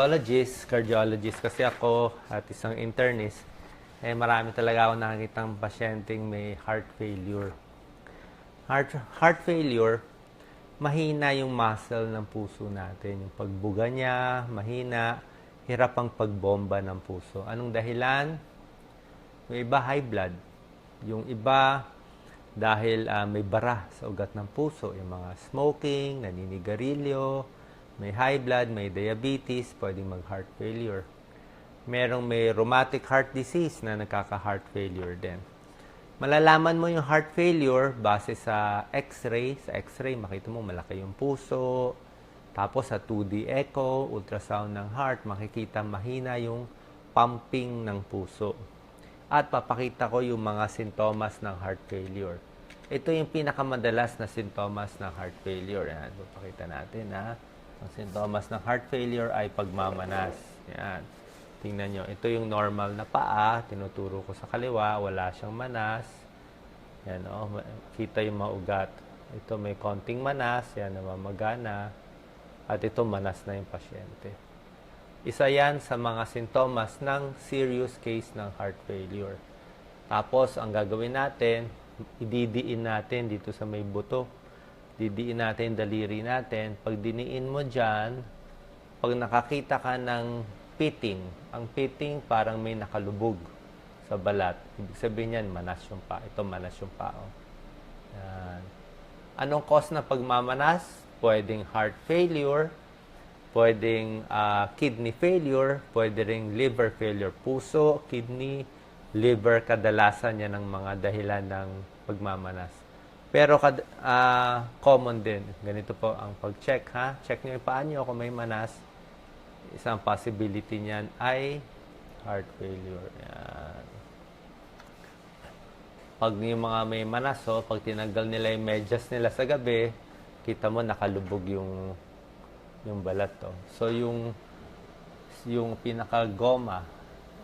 cardiologist, cardiologist kasi ako at isang internist, eh marami talaga ako nakikitang pasyenteng may heart failure. Heart, heart failure, mahina yung muscle ng puso natin. Yung pagbuga niya, mahina, hirap ang pagbomba ng puso. Anong dahilan? Yung iba high blood. Yung iba dahil ah, may bara sa ugat ng puso. Yung mga smoking, naninigarilyo, may high blood, may diabetes, pwedeng mag-heart failure. Merong may rheumatic heart disease na nagkaka-heart failure din. Malalaman mo yung heart failure base sa x-ray. Sa x-ray, makita mo malaki yung puso. Tapos sa 2D echo, ultrasound ng heart, makikita mahina yung pumping ng puso. At papakita ko yung mga sintomas ng heart failure. Ito yung pinakamadalas na sintomas ng heart failure. Yan, papakita natin ha. Ang sintomas ng heart failure ay pagmamanas. Yan. Tingnan nyo. Ito yung normal na paa. Tinuturo ko sa kaliwa. Wala siyang manas. Yan o. Kita yung mga ugat. Ito may konting manas. Yan, namamagana. At ito manas na yung pasyente. Isa yan sa mga sintomas ng serious case ng heart failure. Tapos, ang gagawin natin, ididiin natin dito sa may buto. Didiin natin daliri natin. Pag diniin mo dyan, pag nakakita ka ng pitting, ang pitting parang may nakalubog sa balat. Ibig sabihin yan, manas yung pa. Ito manas yung pao. Yan. Anong cause na pagmamanas? Pwedeng heart failure, pwedeng ah, kidney failure, pwede ring liver failure. Puso, kidney, liver, kadalasan yan ang mga dahilan ng pagmamanas. Pero kad, ah, common din. Ganito po ang pag-check ha. Check nyo yung paa nyo kung may manas. Isang possibility niyan ay heart failure. Yan. Pag yung mga may manas, oh, pag tinanggal nila yung medyas nila sa gabi, kita mo nakalubog yung yung balat to. So yung yung pinaka goma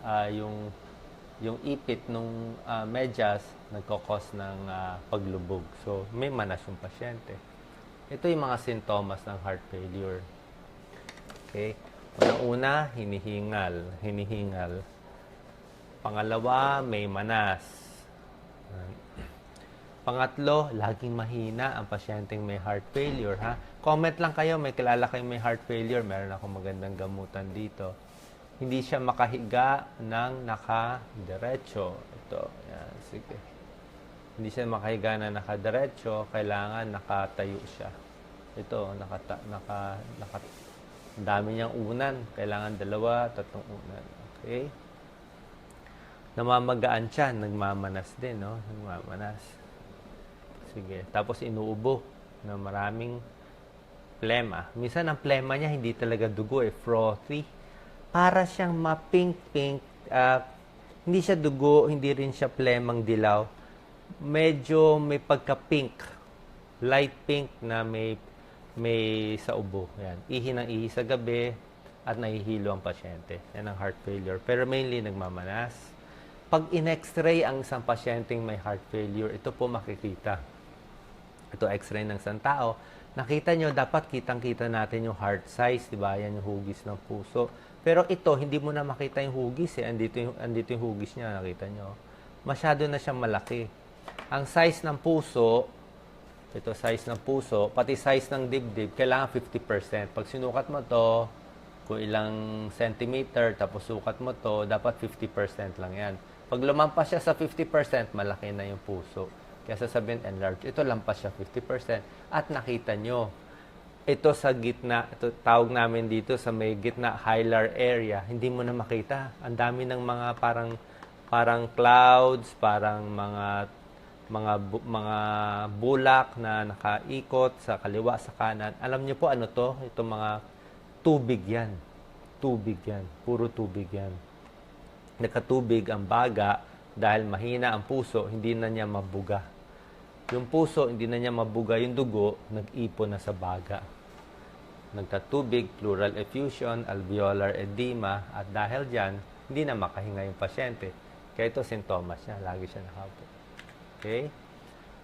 ah, yung yung ipit nung ah, medyas nagkokos ng ah, paglubog. So may manas yung pasyente. Ito yung mga sintomas ng heart failure. Okay? Una-una, hinihingal. Hinihingal. Pangalawa, may manas. Pangatlo, laging mahina ang pasyenteng may heart failure. Ha? Comment lang kayo, may kilala kayong may heart failure. Meron akong magandang gamutan dito. Hindi siya makahiga ng nakadiretso. Ito, yan, sige. Hindi siya makahiga na nakadiretso, kailangan nakatayo siya. Ito, nakata, naka, naka, dami niyang unan. Kailangan dalawa, tatlong unan. Okay? Namamagaan siya, nagmamanas din, no? Nagmamanas. Sige. Tapos inuubo na maraming plema. Minsan ang plema niya hindi talaga dugo eh, frothy. Para siyang ma-pink-pink. ah, hindi siya dugo, hindi rin siya plemang dilaw. Medyo may pagka-pink. Light pink na may may sa ubo. Yan. Ihi ng ihi sa gabi at nahihilo ang pasyente. Yan ang heart failure. Pero mainly nagmamanas. Pag in-x-ray ang isang pasyenteng may heart failure, ito po makikita. Ito x-ray ng isang tao. Nakita nyo, dapat kitang-kita natin yung heart size, di ba? Yan yung hugis ng puso. Pero ito, hindi mo na makita yung hugis eh. Andito yung, andito yung hugis niya, nakita nyo. Masyado na siyang malaki. Ang size ng puso, ito size ng puso, pati size ng dibdib, kailangan 50%. Pag sinukat mo to, kung ilang centimeter, tapos sukat mo to, dapat 50% lang yan. Pag lumampas siya sa 50%, malaki na yung puso. Kaya sasabihin, enlarge. Ito lampas siya 50%. At nakita nyo, ito sa gitna, ito tawag namin dito sa may gitna hilar area, hindi mo na makita. Ang dami ng mga parang parang clouds, parang mga mga bu- mga bulak na nakaikot sa kaliwa sa kanan. Alam niyo po ano to? Ito mga tubig 'yan. Tubig 'yan. Puro tubig 'yan. Nakatubig ang baga dahil mahina ang puso, hindi na niya mabuga. Yung puso, hindi na niya mabuga yung dugo, nag-ipon na sa baga. Nagtatubig, pleural effusion, alveolar edema, at dahil dyan, hindi na makahinga yung pasyente. Kaya ito, sintomas niya. Lagi siya nakaupo. Okay?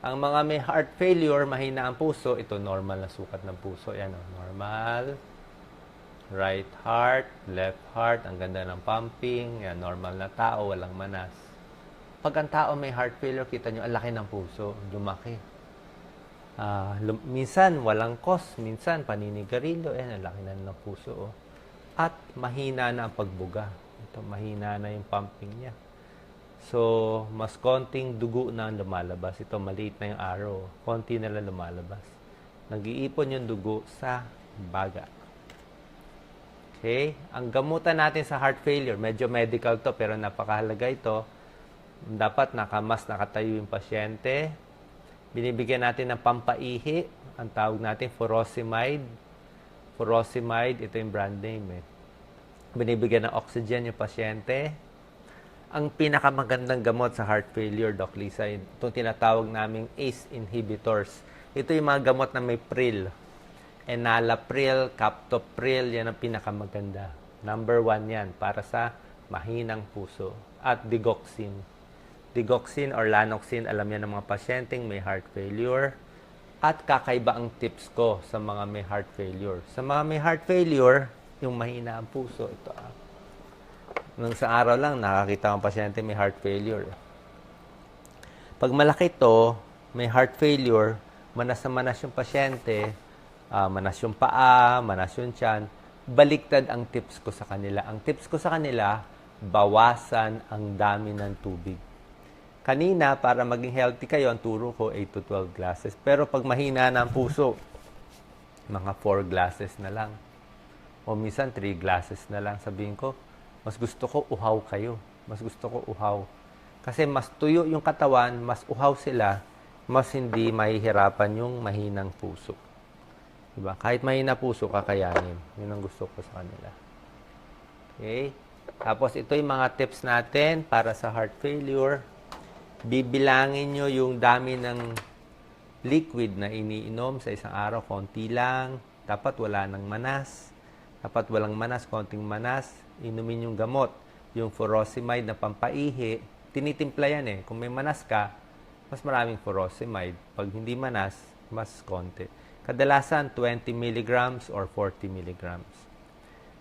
Ang mga may heart failure, mahina ang puso, ito normal na sukat ng puso. Yan o, normal. Right heart, left heart, ang ganda ng pumping, yan, normal na tao, walang manas. Pag ang tao may heart failure, kita nyo, ang laki ng puso, lumaki. Lum- minsan, walang cause, minsan, paninigarilyo, eh, ang laki na ng puso. Oh. At mahina na ang pagbuga. Ito, mahina na yung pumping niya. So, mas konting dugo na ang lumalabas. Ito, maliit na yung arrow. Konti na lang lumalabas. Nag-iipon yung dugo sa baga. Okay? Ang gamutan natin sa heart failure, medyo medical to, pero napakahalaga ito. Dapat nakamas, nakatayo yung pasyente. Binibigyan natin ng pampaihi. Ang tawag natin furosemide. Furosemide, ito yung brand name eh. Binibigyan ng oxygen yung pasyente. Ang pinakamagandang gamot sa heart failure, Doc Lisa, itong tinatawag naming ACE inhibitors. Ito yung mga gamot na may pril. Enalapril, Captopril, yan ang pinakamaganda. Number one yan para sa mahinang puso. At digoxin. Digoxin or lanoxin, alam yan ng mga pasyenteng may heart failure. At kakaiba ang tips ko sa mga may heart failure. Sa mga may heart failure, yung mahina ang puso, ito ah. Nung sa araw lang, nakakita ang pasyente may heart failure. Pag malaki to, may heart failure, manas na manas yung pasyente, ah, manas yung paa, manas yung tiyan, baliktad ang tips ko sa kanila. Ang tips ko sa kanila, bawasan ang dami ng tubig. Kanina, para maging healthy kayo, ang turo ko 8 to 12 glasses. Pero pag mahina na ang puso, mga 4 glasses na lang. O minsan 3 glasses na lang. Sabihin ko, mas gusto ko uhaw kayo. Mas gusto ko uhaw. Kasi mas tuyo yung katawan, mas uhaw sila, mas hindi mahihirapan yung mahinang puso. Diba? Kahit mahina puso, kakayanin. Yun ang gusto ko sa kanila. Okay? Tapos ito yung mga tips natin para sa heart failure. Bibilangin nyo yung dami ng liquid na iniinom sa isang araw. Konti lang. Dapat wala ng manas. Dapat walang manas, konting manas. Inumin yung gamot. Yung furosemide na pampaihi. Tinitimpla yan eh. Kung may manas ka, mas maraming furosemide. Pag hindi manas, mas konti. Kadalasan 20 milligrams or 40 milligrams.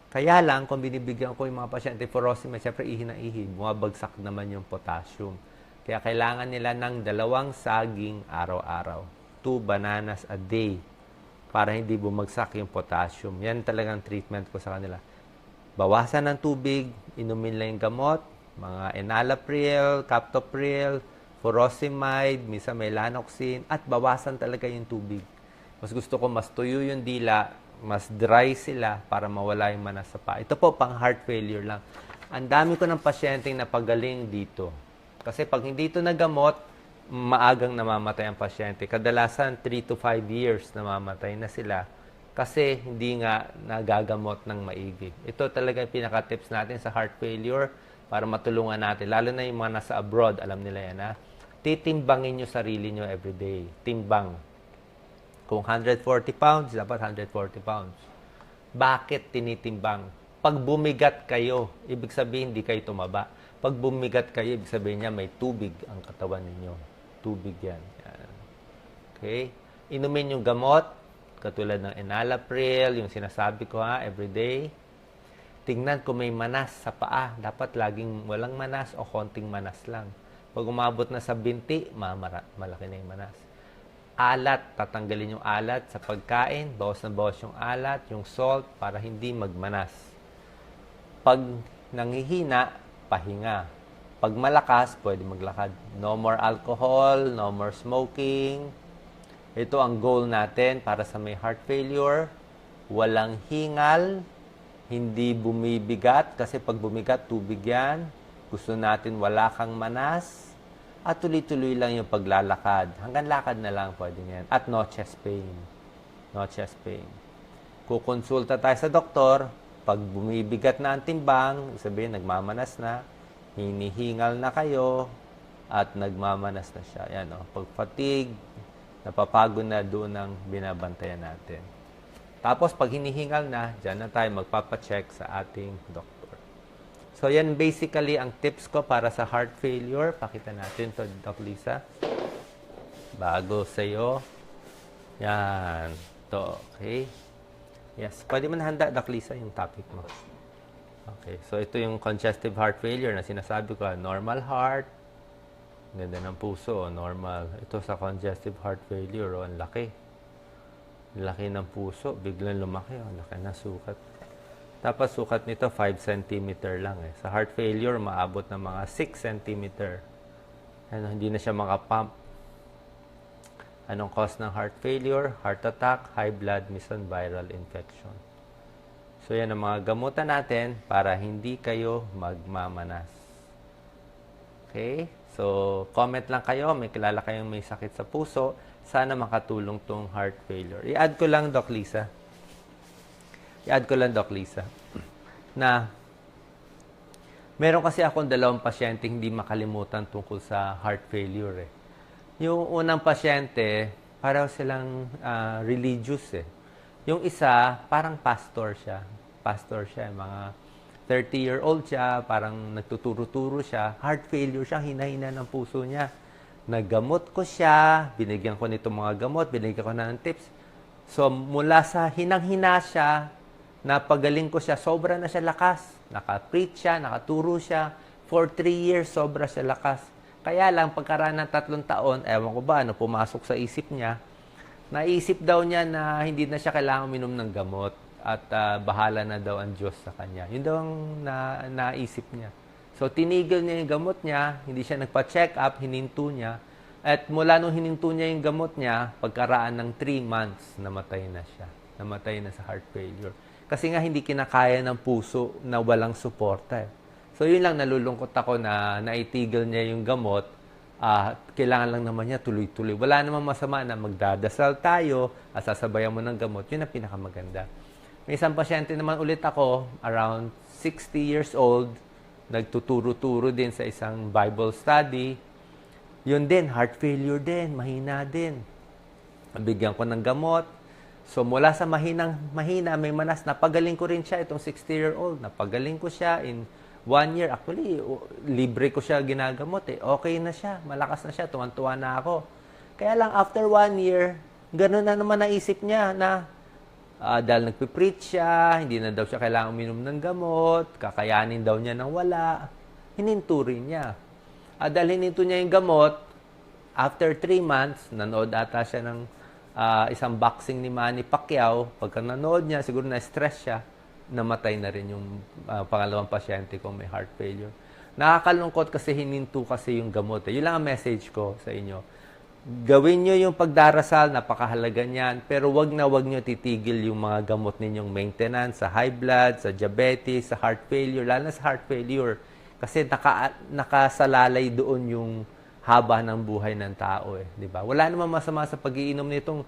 Kaya lang, kung binibigyan ko yung mga pasyente furosemide, syempre ihi na ihi, bumabagsak naman yung potassium. Kaya kailangan nila ng dalawang saging araw-araw. Two bananas a day para hindi bumagsak yung potassium. Yan talagang treatment ko sa kanila. Bawasan ng tubig, inumin lang yung gamot, mga enalapril, captopril, furosemide, minsan may lanoxin, at bawasan talaga yung tubig. Mas gusto ko mas tuyo yung dila, mas dry sila para mawala yung manas sa paa. Ito po, pang heart failure lang. Ang dami ko ng pasyenteng napagaling dito. Kasi pag hindi ito nagamot, maagang namamatay ang pasyente. Kadalasan, 3 to 5 years namamatay na sila kasi hindi nga nagagamot ng maigi. Ito talaga yung pinaka-tips natin sa heart failure para matulungan natin. Lalo na yung mga nasa abroad, alam nila yan ha. Titimbangin nyo sarili nyo everyday. Timbang. Kung 140 pounds, dapat 140 pounds. Bakit tinitimbang? Pag bumigat kayo, ibig sabihin hindi kayo tumaba. Pag bumigat kayo, ibig sabihin niya may tubig ang katawan ninyo. Tubig yan. yan. Okay? Inumin yung gamot, katulad ng enalapril, yung sinasabi ko ha, everyday. Tingnan kung may manas sa paa. Dapat laging walang manas o konting manas lang. Pag umabot na sa binti, mamara, malaki na yung manas. Alat, tatanggalin yung alat sa pagkain. Bawas na bawas yung alat, yung salt, para hindi magmanas. Pag nanghihina, pahinga. Pag malakas, pwede maglakad. No more alcohol, no more smoking. Ito ang goal natin para sa may heart failure. Walang hingal, hindi bumibigat kasi pag bumigat, tubig yan. Gusto natin wala kang manas. At tuloy-tuloy lang yung paglalakad. Hanggang lakad na lang pwede yan. At no chest pain. No chest pain. Kukonsulta tayo sa doktor. Pag bumibigat na ang timbang, sabihin nagmamanas na, hinihingal na kayo, at nagmamanas na siya. Yan, oh. Pag fatigue, napapagod na doon ang binabantayan natin. Tapos, pag hinihingal na, dyan na tayo magpapacheck sa ating doktor. So, yan basically ang tips ko para sa heart failure. Pakita natin to Doc Lisa. Bago sa'yo. Yan. To, okay? Yes. Pwede mo na handa, Doc Lisa, yung topic mo. Okay. So, ito yung congestive heart failure na sinasabi ko. ah, Normal heart. Ganda ng puso. Normal. Ito sa congestive heart failure. Oh, ang laki. Laki ng puso. Biglang lumaki. Oh, laki na sukat. Tapos, sukat nito 5 cm lang eh. Sa heart failure, maabot ng mga 6 cm. Ano, hindi na siya makapump. Anong cause ng heart failure? Heart attack, high blood, meson viral infection. So yan ang mga gamutan natin para hindi kayo magmamanas. Okay? So, comment lang kayo. May kilala kayong may sakit sa puso. Sana makatulong tong heart failure. I-add ko lang, Doc Lisa. I-add ko lang, Doc Lisa. Na, meron kasi akong dalawang pasyente hindi makalimutan tungkol sa heart failure eh. Yung unang pasyente, parang silang ah, religious eh. Yung isa, parang pastor siya. Pastor siya, mga 30-year-old siya, parang nagtuturo-turo siya. Heart failure siya, hina-hina ng puso niya. Naggamot ko siya, binigyan ko nito mga gamot, binigyan ko na ng tips. So, mula sa hinang-hina siya, napagaling ko siya, sobra na siya lakas. Naka-preach siya, nakaturo siya. For three years, sobra siya lakas. Kaya lang, pagkaraan ng tatlong taon, ewan ko ba, ano, pumasok sa isip niya, naisip daw niya na hindi na siya kailangan uminom ng gamot at ah, bahala na daw ang Diyos sa kanya. Yun daw ang na, naisip niya. So, tinigil niya yung gamot niya, hindi siya nagpa-check up, hininto niya. At mula nung hininto niya yung gamot niya, pagkaraan ng 3 months, namatay na siya. Namatay na sa heart failure. Kasi nga hindi kinakaya ng puso na walang suporta. Eh. So, yun lang nalulungkot ako na naitigil niya yung gamot ah kailangan lang naman niya tuloy-tuloy. Wala namang masama na magdadasal tayo at sasabayan mo ng gamot. Yun ang pinakamaganda. May isang pasyente naman ulit ako, around 60 years old, nagtuturo-turo din sa isang Bible study. Yun din, heart failure din, mahina din. Bigyan ko ng gamot. So mula sa mahinang mahina, may manas, napagaling ko rin siya, itong 60-year-old. Napagaling ko siya in one year. Actually, libre ko siya ginagamot eh. Okay na siya, malakas na siya, tuwan-tuwa na ako. Kaya lang after one year, ganun na naman naisip niya na ah, dahil nagpipreach siya, hindi na daw siya kailangan uminom ng gamot, kakayanin daw niya ng wala, hininto rin niya. Ah, dahil hininto niya yung gamot, after three months, nanood ata siya ng ah, isang boxing ni Manny Pacquiao. Pagka nanood niya, siguro na-stress siya, namatay na rin yung ah, pangalawang pasyente ko may heart failure. Nakakalungkot kasi hininto kasi yung gamot. Eh. Yun lang ang message ko sa inyo. Gawin nyo yung pagdarasal, napakahalaga niyan, pero wag na wag nyo titigil yung mga gamot ninyong maintenance sa high blood, sa diabetes, sa heart failure, lalo na sa heart failure. Kasi naka, nakasalalay doon yung haba ng buhay ng tao eh, di ba? Wala namang masama sa pag-iinom nitong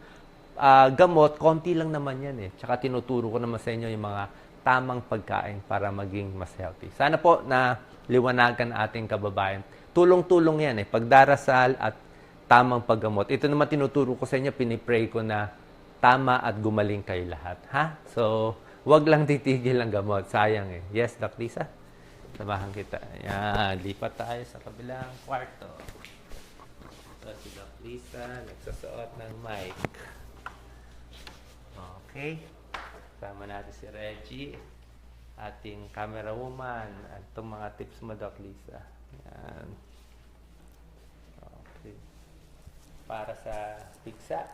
ah, gamot, konti lang naman yan eh. Tsaka tinuturo ko naman sa inyo yung mga tamang pagkain para maging mas healthy. Sana po na liwanagan ating kababayan. Tulong-tulong yan eh, pagdarasal at tamang paggamot. Ito naman tinuturo ko sa inyo, pinipray ko na tama at gumaling kayo lahat. Ha? So, wag lang titigil ang gamot. Sayang eh. Yes, Doc Lisa? Samahan kita. Yan, lipat tayo sa kabilang kwarto. So, si Doc Lisa, nagsusuot ng mic. Okay. Kasama natin si Reggie, ating camera woman, at itong mga tips mo, Doc Lisa. Yan. Okay. Para sa pigsa.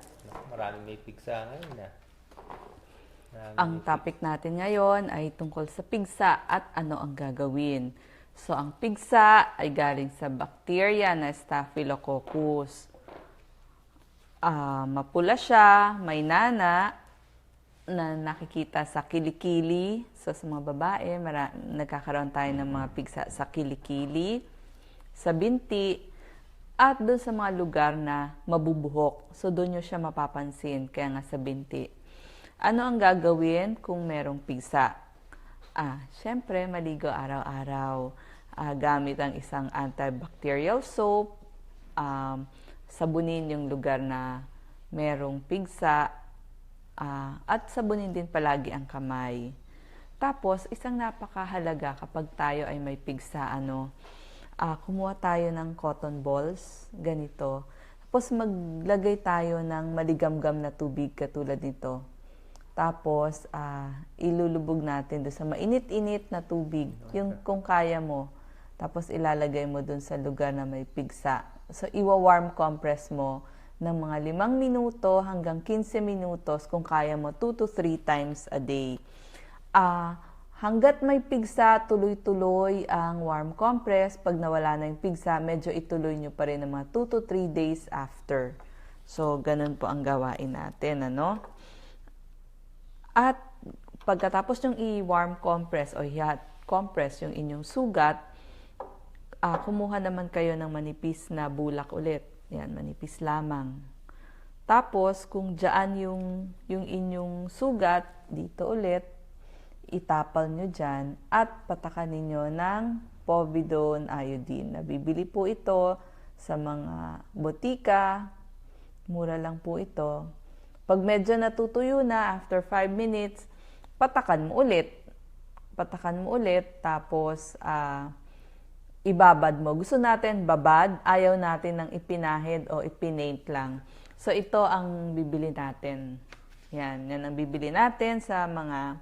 Maraming may pigsa ngayon na. Maraming Ang topic natin ngayon ay tungkol sa pigsa at ano ang gagawin. So, ang pigsa ay galing sa bacteria na Staphylococcus. Ah, mapula siya, may nana, na nakikita sa kilikili. So, sa mga babae, mara- nagkakaroon tayo ng mga pigsa sa kilikili, sa binti, at doon sa mga lugar na mabubuhok. So, doon nyo siya mapapansin, kaya nga sa binti. Ano ang gagawin kung merong pigsa? Ah, syempre, maligo araw-araw. Ah, gamit ang isang antibacterial soap. Um, sabunin yung lugar na merong pigsa. Ah, at sabunin din palagi ang kamay. Tapos, isang napakahalaga kapag tayo ay may pigsa, ano, ah, kumuha tayo ng cotton balls, ganito. Tapos maglagay tayo ng maligamgam na tubig katulad nito. Tapos, ah, ilulubog natin doon sa mainit-init na tubig. Yung kung kaya mo. Tapos, ilalagay mo doon sa lugar na may pigsa. So, iwa-warm compress mo ng mga limang minuto hanggang 15 minutos kung kaya mo 2 to 3 times a day. Ah, hanggat may pigsa, tuloy-tuloy ang warm compress. Pag nawala na yung pigsa, medyo ituloy nyo pa rin ng mga 2 to 3 days after. So, ganun po ang gawain natin, ano? At pagkatapos yung i-warm compress o hot compress yung inyong sugat, ah, kumuha naman kayo ng manipis na bulak ulit. Yan, manipis lamang. Tapos, kung dyan yung, yung inyong sugat, dito ulit, itapal nyo dyan at patakan ninyo ng povidone iodine. Nabibili po ito sa mga botika. Mura lang po ito. Pag medyo natutuyo na, after 5 minutes, patakan mo ulit. Patakan mo ulit, tapos ah, ibabad mo. Gusto natin babad, ayaw natin ng ipinahid o ipinaint lang. So ito ang bibili natin. Yan, yan ang bibili natin sa mga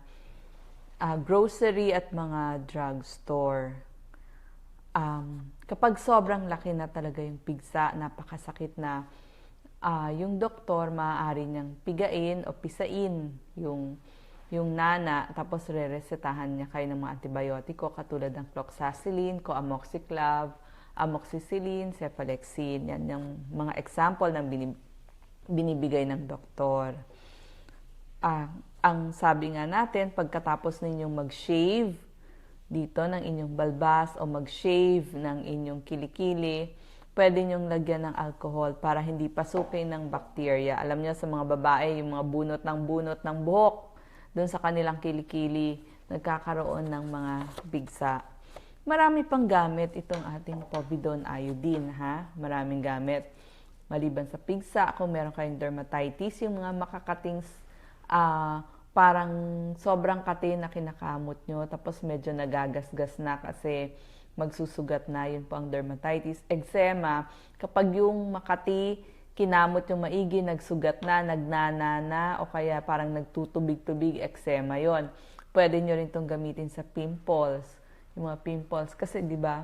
ah, grocery at mga drugstore. Um, kapag sobrang laki na talaga yung pigsa, napakasakit na, ah, yung doktor maaari niyang pigain o pisain yung yung nana, tapos re-resetahan niya kayo ng mga antibiotiko katulad ng cloxacillin, coamoxiclav, amoxicillin, cephalexin. Yan yung mga example ng binib- binibigay ng doktor. Ah, ang sabi nga natin, pagkatapos ninyong mag-shave dito ng inyong balbas o mag-shave ng inyong kilikili, pwede nyong lagyan ng alcohol para hindi pasukin ng bakterya. Alam niyo sa mga babae, yung mga bunot ng bunot ng buhok, doon sa kanilang kilikili, nagkakaroon ng mga bigsa. Marami pang gamit itong ating povidone iodine, ha? Maraming gamit. Maliban sa pigsa, kung meron kayong dermatitis, yung mga makakating ah, parang sobrang kati na kinakamot nyo, tapos medyo nagagasgas na kasi magsusugat na, yun po ang dermatitis. Eczema, kapag yung makati, kinamot yung maigi, nagsugat na, nagnana na, o kaya parang nagtutubig-tubig, eczema yon. Pwede nyo rin itong gamitin sa pimples, yung mga pimples. Kasi di ba,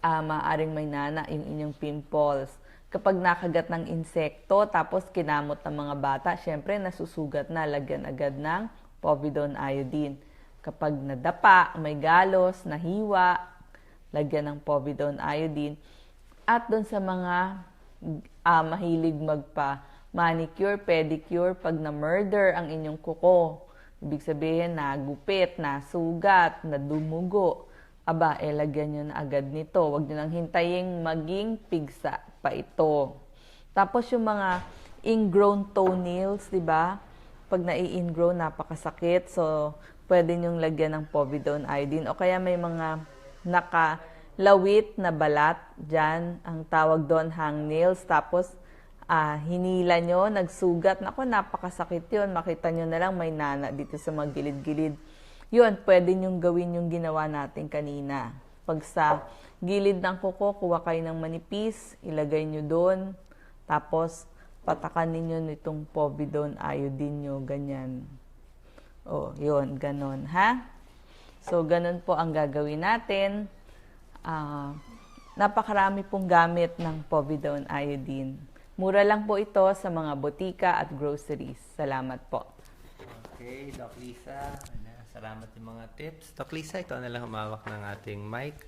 ah maaaring may nana yung inyong pimples. Kapag nakagat ng insekto, tapos kinamot ng mga bata, syempre nasusugat na, lagyan agad ng povidone iodine. Kapag nadapa, may galos, nahiwa, lagyan ng povidone iodine. At doon sa mga ah, mahilig magpa manicure, pedicure, pag na-murder ang inyong kuko, ibig sabihin nagupit, nasugat, nadumugo, aba, eh, lagyan nyo na agad nito. Huwag nyo nang hintayin maging pigsa pa ito. Tapos yung mga ingrown toenails, di ba? Pag nai-ingrown, napakasakit. So, pwede nyong lagyan ng povidone iodine. O kaya may mga nakalawit na balat dyan. Ang tawag doon hangnails. Tapos, ah, hinila nyo, nagsugat. Naku, napakasakit yun. Makita nyo na lang may nana dito sa mga gilid-gilid. Yun, pwede nyong gawin yung ginawa natin kanina. Pag sa gilid ng kuko, kuha kayo ng manipis, ilagay nyo doon. Tapos, patakan ninyo nitong povidone iodine nyo, ganyan. Oh, yun, ganon, ha? So, ganon po ang gagawin natin. Ah, napakarami pong gamit ng povidone iodine. Mura lang po ito sa mga botika at groceries. Salamat po. Okay, Doc Lisa. Ano, Salamat yung mga tips. Doc Lisa, ikaw na lang humawak ng ating mic.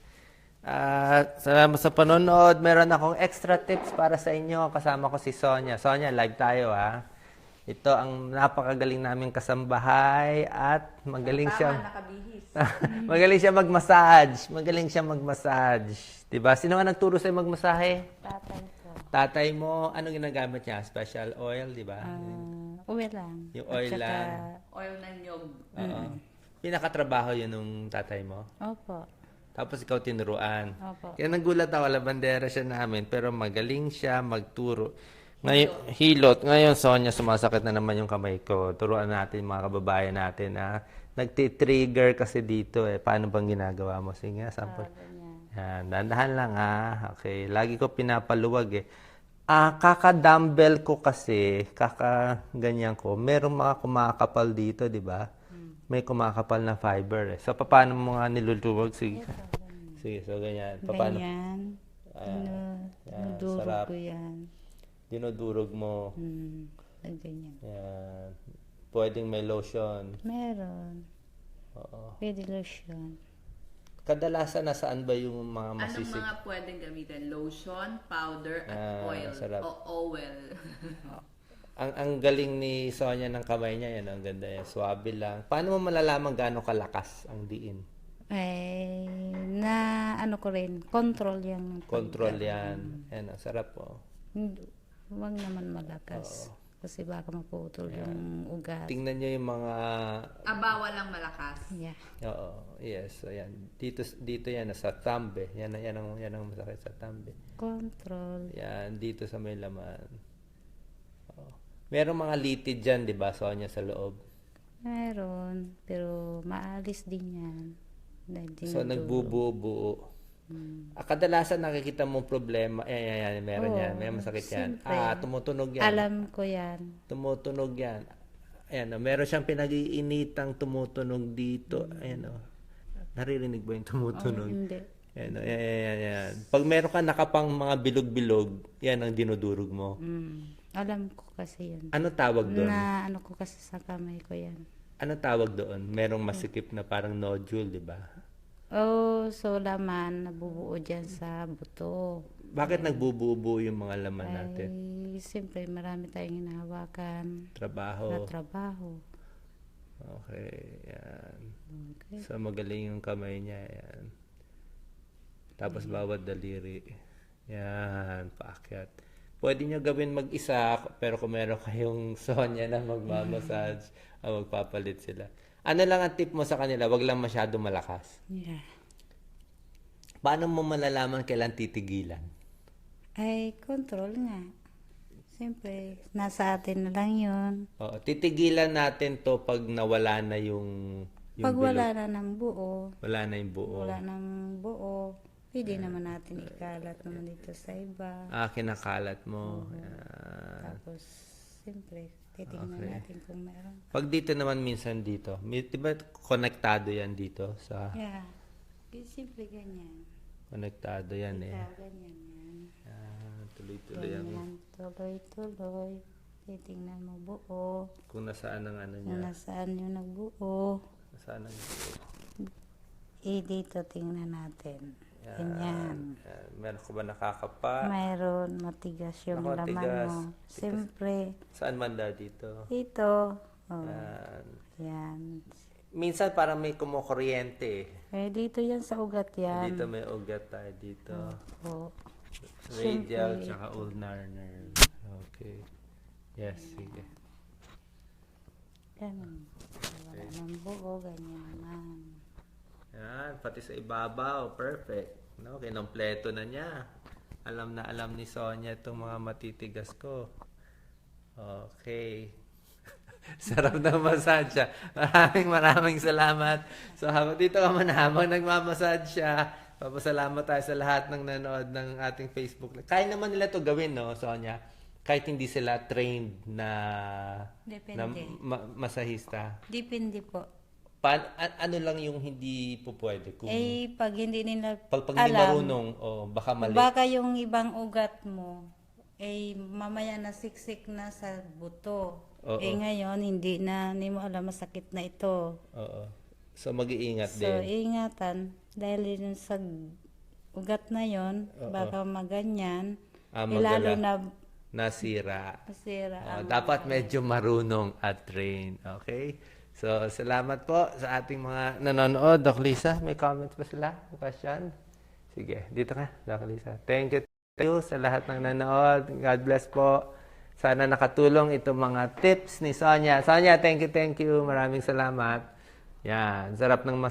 At salamat sa panonood. Meron akong extra tips para sa inyo. Kasama ko si Sonia. Sonia, live tayo ha. Ito ang napakagaling naming kasambahay at magaling siya nakabihis. magaling siya mag-massage. Magaling siya mag-massage. 'Di ba? Sino nga nagturo sa magmasahe? Tatay ko. Tatay mo, anong ginagamit niya? Special oil, 'di ba? Ah, uwi lang. Yung oil saka- lang. Oil ng nyog. Oo. Pinakatrabaho 'yun nung tatay mo. Opo. Tapos ikaw tinuruan. Opo. Kaya nagulat ako, labandera siya namin, pero magaling siya magturo. Ngayon, hilot. Ngayon, Sonia, sumasakit na naman yung kamay ko. Turuan natin mga kababayan natin na nagti-trigger kasi dito eh. Paano bang ginagawa mo? Sige nga, sample. Ganyan. Yan, dandahan lang ha. Okay, lagi ko pinapaluwag eh. Ah, kaka-dumbbell ko kasi, kaka-ganyan ko, merong mga kumakapal dito, di ba? May kumakapal na fiber eh. So, paano mo nga niluluwag? Sige. Sige, so ganyan. Paano? Ganyan. Ah, Ano, yan, sarap. ko yan. Dinudurog mo. Hmm, na ganyan. Yan. Pwedeng may lotion. Meron. Oo. Pwede lotion. Kadalasan nasaan ba yung mga Anong masisig? mga pwedeng gamitin? Lotion, powder, at Ah, oil. sarap. O oil. Ang ang galing ni Sonia ng kamay niya, yan ang ganda yan. Swabe lang. Paano mo malalaman gaano kalakas ang diin? Ay, na ano ko rin, control yung Control yan. Yan, ang sarap po. Hindi, huwag naman malakas. Kasi baka maputol yung ugat. Tingnan niyo yung mga Abawa lang malakas. Yeah. Oo, yes. So yan. Dito dito yan sa thumb eh. Yan yan ang yan ang masakit sa thumb eh. Control. Yan dito sa may laman. Oo. Merong mga litid diyan, 'di ba, Sonia sa loob. Meron. Pero maalis din yan. Dahil So dinudurog. Ah, kadalasan nakikita mo problema. Yan, yan, yan. Meron Oo, yan. May masakit yan. siyempre. Ah, tumutunog yan. Alam ko yan. Tumutunog yan. Ayan, oh, meron siyang pinag-iinitang tumutunog dito. Ayan, oh. Naririnig ba yung tumutunog? Hindi. Yan, oh, yan, yan, yan, yan. Pag meron ka nakapang mga bilog-bilog, yan ang dinudurog mo. Mm. Alam ko kasi yan. Ano tawag doon? Na ano ko kasi sa kamay ko yan. Ano tawag doon? Merong masikip na parang nodule, di ba? Oh, so laman nabubuo dyan sa buto. Bakit nagbubuo yung mga laman Ay, natin? siyempre marami tayong hinahawakan na Trabaho. trabaho. Okay, yan. Okay. So, magaling yung kamay niya. Yan. Tapos, bawat daliri. Yan, paakyat. Pwede nyo gawin mag-isa, pero kung meron kayong Sonya na magmamassage, o magpapalit sila. Ano lang ang tip mo sa kanila? Wag lang masyado malakas. Yeah. Paano mo malalaman kailan titigilan? Ay, control nga. Siyempre, nasa atin na lang yun. Oo, titigilan natin to pag nawala na yung, yung Pag wala bilog. na ng buo, Wala na yung buo. wala ng buo, pwede naman natin ikalat naman dito sa iba. Ah, kinakalat mo. Yan. Tapos, siyempre, titingnan Okay. natin kung meron. Pag dito naman minsan dito, may, di ba konektado yan dito sa Yeah. Siyempre, ganyan. konektado yan eh. Ikaw, ganyan yan. Yan, tuloy-tuloy ang Ganyan, tuloy-tuloy. Titingnan mo buo. kung nasaan ang ano Kung niya. nasaan yung nagbuo. Nasaan ang Eh, dito tingnan natin. Yan. Ganyan. Yan. Meron ko ba nakakapa? Mayroon matigas yung Ako, laman matigas. mo. Siyempre, Saan banda dito? ito. Oh, Yan. yan. Minsan parang may kumukuryente eh. Dito yan sa ugat yan. Dito may ugat tayo dito. Oh. Radial tsaka ulnar nerve. Okay. Yes, sige. Yan. Wala ng buo, ganyan naman. Yan, pati sa ibabaw, perfect. No, kinompleto na niya. Alam na alam ni Sonia itong mga matitigas ko. Okay. Sarap ng massage siya. Maraming maraming salamat. So habang dito ka man habang nagmamassage siya, papasalamat tayo sa lahat ng nanood ng ating Facebook. Kaya naman nila to gawin, no, Sonia? Kahit hindi sila trained na, Depende. na ma- masahista. Depende po. Pa- a- ano lang yung hindi po pwede? Kung, Eh, pag hindi nila pag, pag hindi alam, marunong, oh, baka mali. baka yung ibang ugat mo, eh, mamaya na siksik na sa buto. Oo. Eh, ngayon, hindi na, hindi mo alam, masakit na ito. Oo. So, mag-iingat So, din. ingatan. Dahil yun sa ugat na yon baka maganyan. Ah, eh, lalo magala. na Nasira. masira Oh, ang dapat medyo marunong at train. Okay? So, salamat po sa ating mga nanonood. Doc Lisa, may comments ba sila? Question? Sige, dito ka, Doc Lisa. Thank you, thank you sa lahat ng nanood. God bless po. Sana nakatulong itong mga tips ni Sonia. Sonia, thank you, thank you. Maraming salamat. Yan, sarap ng mas